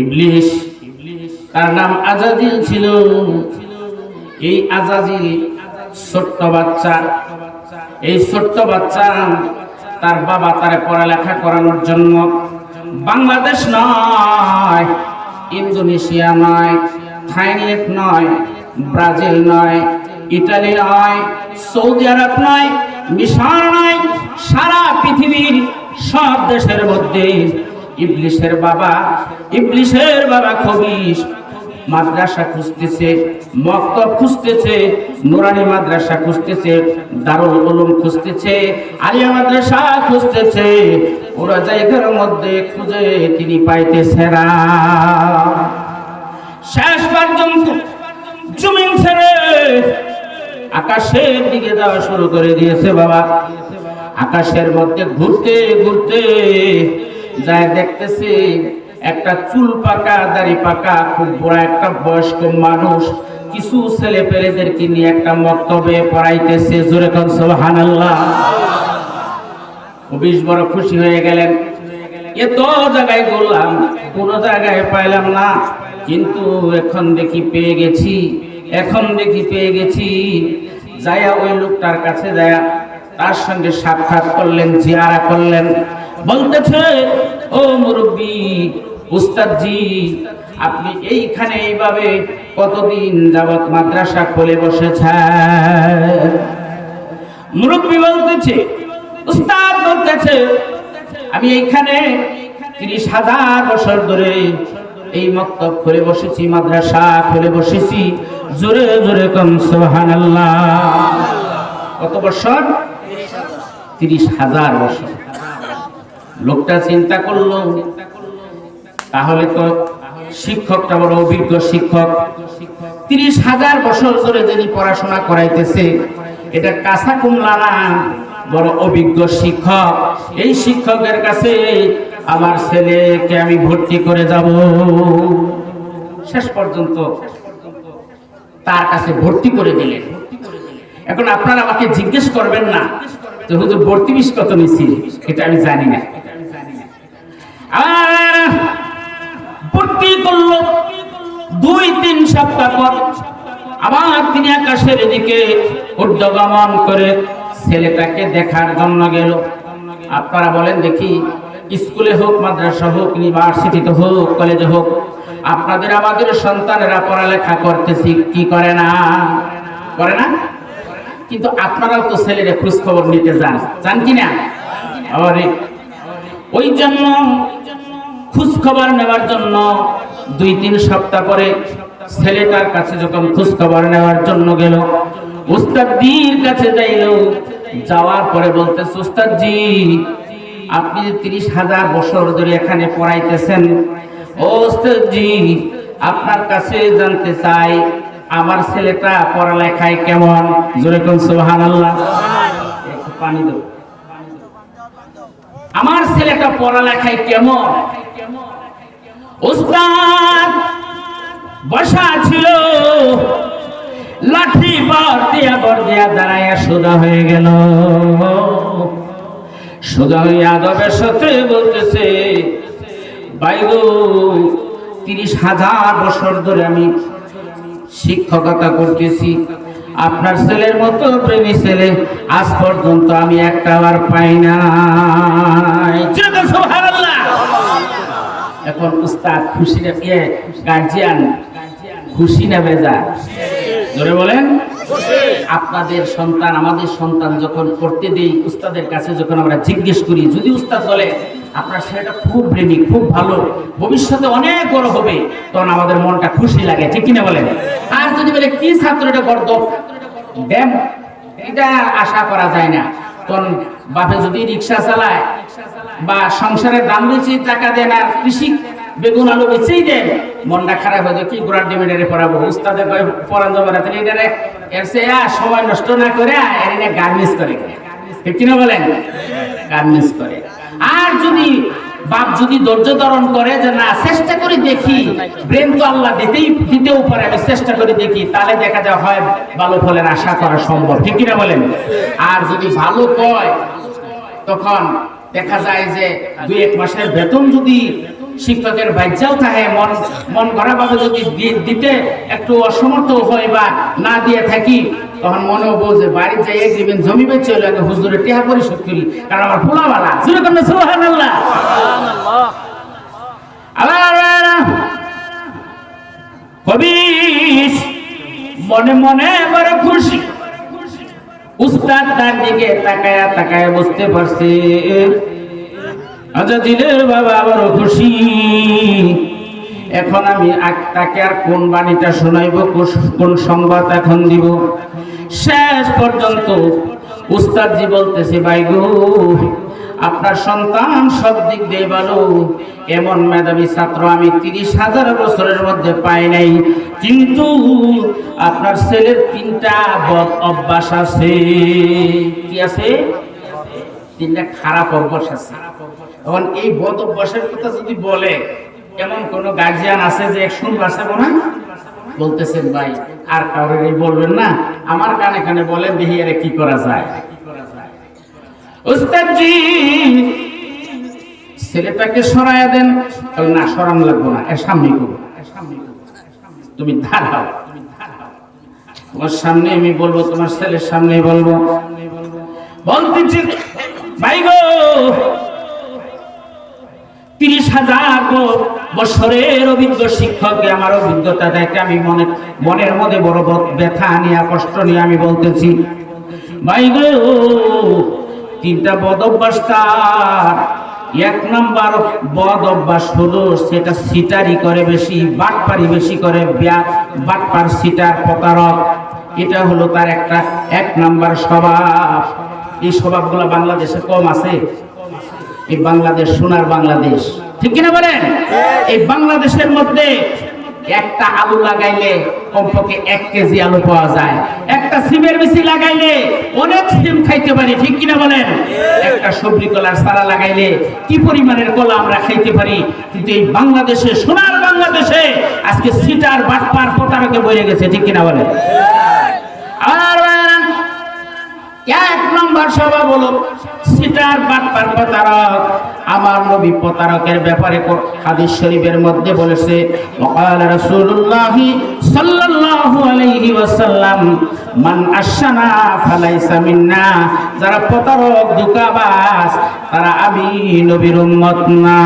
ইবলিশ তার নাম আজাজিল ছিল। এই আজাজিল ছোট্ট বাচ্চা, এই ছোট্ট বাচ্চা তার বাবা তার পড়ালেখা করানোর জন্য বাংলাদেশ নয়, ইন্দোনেশিয়া নয়, থাইল্যান্ড নয়, ব্রাজিল নয় ইটালি নয়, সৌদি আরব নয়, মিশর নয়, সারা পৃথিবীর সব দেশের মধ্যে ইবলিশের বাবা ইবলিশের বাবা খবিশ। মাদ্রাসা খুঁজতেছে, মক্তব খুঁজতেছে, নুরানি মাদ্রাসা খুঁজতেছে, দারুল উলুম খুঁজতেছে, আলিয়া মাদ্রাসা খুঁজতেছে। ওরা জায়গার মধ্যে খুঁজে তিনি পাইতেছে না। শেষ পর্যন্ত জমিন ছেড়ে আকাশের দিকে যাওয়া শুরু করে দিয়েছে বাবা। আকাশের মধ্যে ঘুরতে ঘুরতে যায় দেখতেছি একটা চুল পাকা, দাড়ি পাকা, খুব বড় একটা বয়স্ক মানুষ। কিছু ছেলে পেলেদেরকে নিয়ে একটা মক্তবে পড়াইতেছে। জোরে কন, সুবহানাল্লাহ। বেশ বড় খুশি হয়ে গেলেন। এত জায়গায় বললাম, কোন জায়গায় পাইলাম না। কিন্তু এখন দেখি পেয়ে গেছি, এখন দেখি পেয়ে গেছি। যায়া ওই লোকটার কাছে যায়া তার সঙ্গে সাক্ষাৎ করলেন, জিয়ারা করলেন। বলতেছে, ও মুরব্বী, উস্তাদজি, আপনি এইখানে এইভাবে কতদিন যাবত মাদ্রাসা খুলে বসেছেন? মুরব্বী বলতেছে, উস্তাদ বলতেছে, আমি এইখানে তিরিশ হাজার বছর ধরে এই মক্তব খুলে বসেছি, মাদ্রাসা খুলে বসেছি। জোরে জোরে কম, সুবহানাল্লাহ। কত বছর? তিরিশ হাজার বছর। লোকটা চিন্তা করল, তাহলে তো শিক্ষকটা বড় অভিজ্ঞ শিক্ষক। তিরিশ হাজার বছর ধরে যিনি পড়াশোনা করাইতেছে, এটা কাঁচা কুমলা না, বড় অভিজ্ঞ শিক্ষক। এই শিক্ষকের কাছে আমার ছেলেকে আমি ভর্তি করে যাব। শেষ পর্যন্ত তার কাছে ভর্তি করে দিলেন। এখন আপনারা আমাকে জিজ্ঞেস করবেন না যে হুজুর ভর্তি বিষ কত নিছি এটা আমি জানি না। আর ভর্তি করল দুই তিন সপ্তাহ পর আবার তিনি আকাশের দিকে ঊর্ধ্বগমন করে ছেলেটাকে দেখার জন্য গেল। আপনারা বলেন, দেখি, স্কুলে হোক, মাদ্রাসা হোক ইউনিভার্সিটিতে হোক কলেজে হোক, আপনাদের, আমাদের সন্তানেরা পড়ালেখা করতেছি, কি করে না? করে না? কিন্তু আপনারাও তো ছেলেরা খোঁজ খবর নিতে যান। যান কি না ওই জন্য খোঁজ খবর নেওয়ার জন্য দুই তিন সপ্তাহ পরে ছেলেটার কাছে যখন খোঁজ খবর নেওয়ার জন্য গেল, উস্তাদির কাছে যাইল। যাওয়ার পরে বলতে উস্তাদজি, আপনি যে তিরিশ হাজার বছর ধরে এখানে পড়াইতেছেন, ও উস্তাদজি, আপনার কাছে জানতে চাই আমার ছেলেটা পড়ালেখায় কেমন? জোরে কোন সুবহানাল্লাহ। একটু পানি দেবো আমার ছেলেটা পড়ালেখায় কেমন? উস্তাদ, বসা ছিল। লাঠি বর দিয়া বর দিয়া দাঁড়াইয়া সোজা হয়ে গেল। সোজা হয়ে আদবের সাথে বলতেছে বাইগো তিরিশ হাজার বছর ধরে আমি শিক্ষকতা করতেছি। আপনার ছেলের মতো প্রেমী ছেলে আজ পর্যন্ত আমি একটা বার পাই না এখন উস্তাদ খুশি না ইয়ে গার্জিয়ান। খুশি না বেজা? ধরে বলেন। আপনাদের সন্তান আমাদের সন্তান যখন পড়তে দেই উস্তাদের কাছে যখন আমরা জিজ্ঞেস করি যদি উস্তাদ বলে আপনার ছেলেটা খুব প্রেমিক, খুব ভালো। ভবিষ্যতে অনেক বড় হবে। তখন আমাদের মনটা খুশি লাগে, ঠিক কিনা বলেন? আর যদি বলে, কি ছাত্রটা ড্যাম এটা আশা করা যায় না। তখন বাপে যদি রিক্সা চালায় বা সংসারের দাম বেশি, টাকা দেন আর কৃষি বেগুন, আলু বেচেই দেন মনটা খারাপ হয়ে কি গোড়ার ডিমিটারে পড়াবো? উস্তাদে পড়ান যাব না তাহলে এটারে এর সে সময় নষ্ট না করে এর গার্মেন্টস করে। ঠিক কিনা বলেন? গার্মেন্টস করে। যদি, বাপ যদি ধৈর্য ধারণ করে যে না, চেষ্টা করে দেখি ব্রেন তো আল্লাহ দিতেই, দিতেও পারে, আমি চেষ্টা করে দেখি, তাহলে দেখা যায় হয় ভালো ফলের আশা করা সম্ভব, ঠিক কিনা বলেন? আর যদি ভালো কয়, তখন দেখা যায় যে দুই এক মাসের বেতন যদি শিক্ষকের বাচ্চাও থাকে, মন মন করা ভাবে যদি দিতে একটু অসমর্থ হয় বা না দিয়ে থাকি তখন মনে হব যে বাড়ি যাই দিবেন জমি বেচে হলে আগে হুজুরে টেহা পরিশোধ করি কারণ আমার পোলাওয়ালা জুড়ে আবার হবিস, মনে মনে বড় খুশি। উস্তাদ তার দিকে তাকায়া তাকায়া বুঝতে পারছে। আচ্ছা দিলের বাবা আবারও খুশি। এখন আমি তাকে আর কোন বাণীটা শোনাইব কোন সংবাদ এখন দিব? শেষ পর্যন্ত উস্তাদজি বলতেছে, ভাই গো, আপনার সন্তান সব দিক দিয়ে ভালো। এমন মেধাবী ছাত্র আমি তিরিশ হাজার বছরের মধ্যে পাই নাই। কিন্তু আপনার ছেলের তিনটা বদ অভ্যাস আছে। কি আছে? তিনটা খারাপ অভ্যাস আছে। এখন এই বদ অভ্যাসের কথা যদি বলে, এমন কোন গার্জিয়ান আছে যে শুনবার না বলতেছেন, ভাই, আর কাউরে এই বলবেন না, আমার কানে কানে বলেন দেখি আরে কি করা যায়। ছেলেটাকে সরাইয়া দেন। না, সরান লাগবো না, এর সামনে করব তুমি দাঁড়াও, তোমার সামনে আমি বলব, তোমার ছেলের সামনে বলব। বলতেছি, ভাই গো তিরিশ হাজার বছরের অভিজ্ঞ শিক্ষককে আমার অভিজ্ঞতা দেখে আমি মনে, মনের মধ্যে বড় ব্যথা নিয়ে, কষ্ট নিয়ে আমি বলতেছি, ভাই গো, তিনটা বদ অভ্যাসটার এক নাম্বার বদ অভ্যাস হলো সেটা সিটারি করে বেশি, বাটপারি বেশি করে বাটপার সিটার প্রতারক এটা হলো তার একটা, এক নাম্বার স্বভাব। এই স্বভাবগুলো বাংলাদেশে কম আছে। এই বাংলাদেশ সোনার বাংলাদেশ। ঠিক কিনা বলেন? এই বাংলাদেশের মধ্যে একটা আলু লাগাইলে কমপক্ষে এক কেজি আলু পাওয়া যায়। একটা সিমের বেশি লাগাইলে অনেক সিম খাইতে পারি, ঠিক কিনা বলেন? একটা সবজি কলার সারা লাগাইলে কি পরিমাণের কলা আমরা খাইতে পারি? কিন্তু এই বাংলাদেশে, সোনার বাংলাদেশে আজকে সিটার বাটপার প্রতারকে বয়ে গেছে, ঠিক কিনা বলেন? স্বভাব হলো সিটার বাটপার প্রতারক। আমার নবী প্রতারকের ব্যাপারে হাদিস শরীফের মধ্যে বলেছে, ওয়াকাল রাসূলুল্লাহ সাল্লাল্লাহু আলাইহি ওয়াসাল্লাম, মান আশানা ফালাইসা মিন্না যারা প্রতারক দুকাবাজ তারা আমি নবীর উম্মত না।